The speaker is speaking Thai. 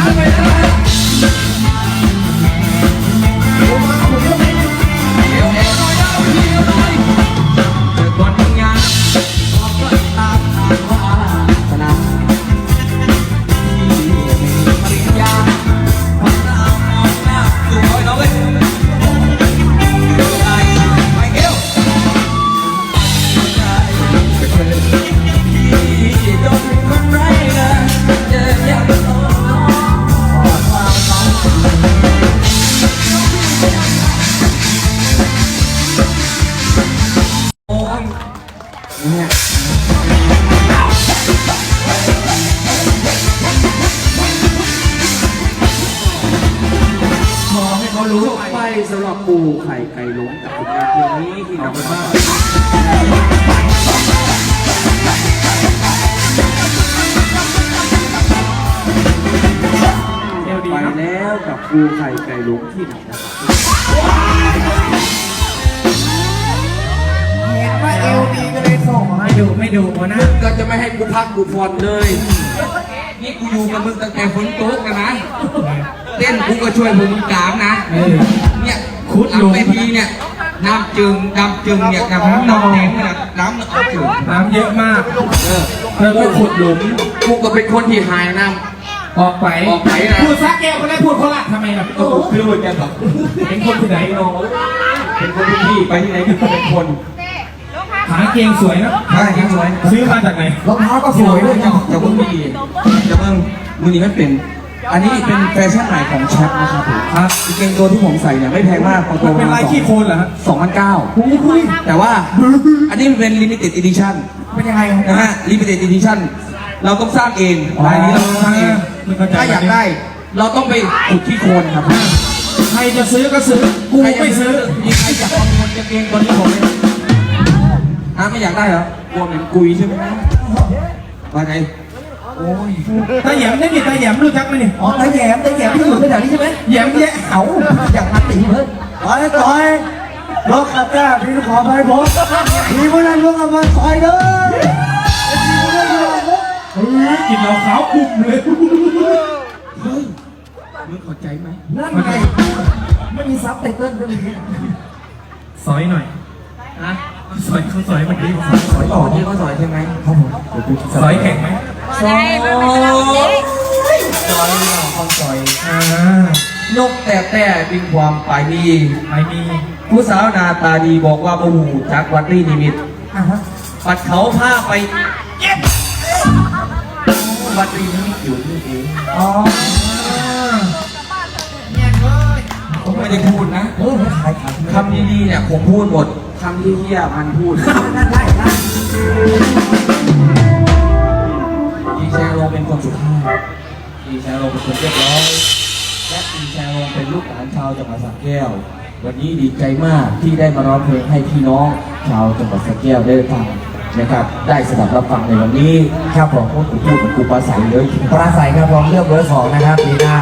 Yeah, yeah, yeah. ขอให้เขารู้ไปสำหรับปูไข่ไก่ล้มกับผลงานเพลงนี้ที่นำมาสร้างไปแล้วกับปูไข่ไก่ล้มที่นำมา มาให้ไม่ดูไม่ดูพอนะก็จะไม่ให้กูพักกูผ่อนเลย นี่กูอยู่กับมึงตั้งแต่ฝนตกนะนะ เต้นกูก็ช่วยมึงกลางนะเนี่ยขุดหลังเวทีเนี่ยน้ำจึงน้ำจึงเนี่ยน้ำน้ำแดงเนี่ยน้ำน้ำจึงน้ำเยอะมาก เออเธอก็ขุดหลุมกูก็เป็นคนที่หายน้ออกไปออกไปนะพูดซักแก้วคนแรกพูดโคราชทำไมล่ะำก็ผมไม่รู้เหมือนกันหรอกเป็นคนที่ไหนเนาะเป็นคนที่ไปที่ไหนคือเป็นคน ขาเกงสวยนะใช่ครับสวยซื้อมาจากไหนรองเท้าก็สวยด้วยจะจะเพิ่งมีจะเพิ่งมือนี้มันเป็น อันนี้เป็นแฟชั่นใหม่ของแชปนะครับผมครับกางเกงตัวที่ผมใส่เนี่ยไม่แพงมากของตัวเป็นลายขี้โคลนเหรอฮะสองพันเก้าแต่ว่าอันนี้มันเป็น limited edition เป็นยังไงนะฮะ limited edition เราต้องสร้างเองลายนี้เราต้องสร้างเองไม่เข้าใจถ้าอยากได้ เราต้องไปขุดที่โคนครับใครจะซื้อก็ซื้อ กูไม่ซื้อมีใครอยากประมูลกางเกงตัวนี้ผมไหม ฮะไม่อยากได้เหรอกลัวเหม็นกุยใช่ไหมว่าไงโอ้ยตาแหยมนี่นี่ตาแหยมรู้จักไหมนี่อ๋อตาแหยมตาแหยมที่อยู่แถวนี้ใช่ไหมแหยมแยะเอาอย่างนัดตีเพิ่นต่อยต่อยรถขับจ้าพี่ขอไปผมพี่พวกนั้นลงมาต่อยเด้อพี่พวกนั้นลงมาเฮ้ยกินเหล้าขาวคุมเลยเฮ้ยมึงเข้าใจไหมนั่นไงไม่มีซับไตเติ้ลด้วยนี่สอยหน่อยฮะ สอยเขาสอยเมื่อกี้สอยต่อที่เขาสอยใช่ไหมสอยแข็งไหมสอยสอยเนี่ยเขาสอยอ่านกแต่แต่ปิงความไปดีไม่มีผู้สาวหนาตาดีบอกว่าโอ้โหจากวัดนี่นิมิตอะฮะปัดเขาผ้าไปเย็บวัดนี่นิมิตอยู่นี่เองอ๋อ ไม่ได้พูดนะเออไม่ขายขายคำดีๆเนี่ยผมพูดหมดคำที่เหี้ยมันพูดนั่นได้ได้ดีแชร์โรเป็นคนสุภาพดีแชร์โรเป็นคนเรียบร้อยและดีแชร์โรเป็นลูกหลานชาวจังหวัดสระแก้ว วันนี้ดีใจมากที่ได้มาร้องเพลงให้พี่น้องชาวจังหวัดสระแก้วได้ฟังนะครับ ได้สดับรับฟังในวันนี้ครับผมพูดพูดเหมือนกูปลาใสเลยปราศัยครับรองเลือกเบอร์สองนะครับปีหน้า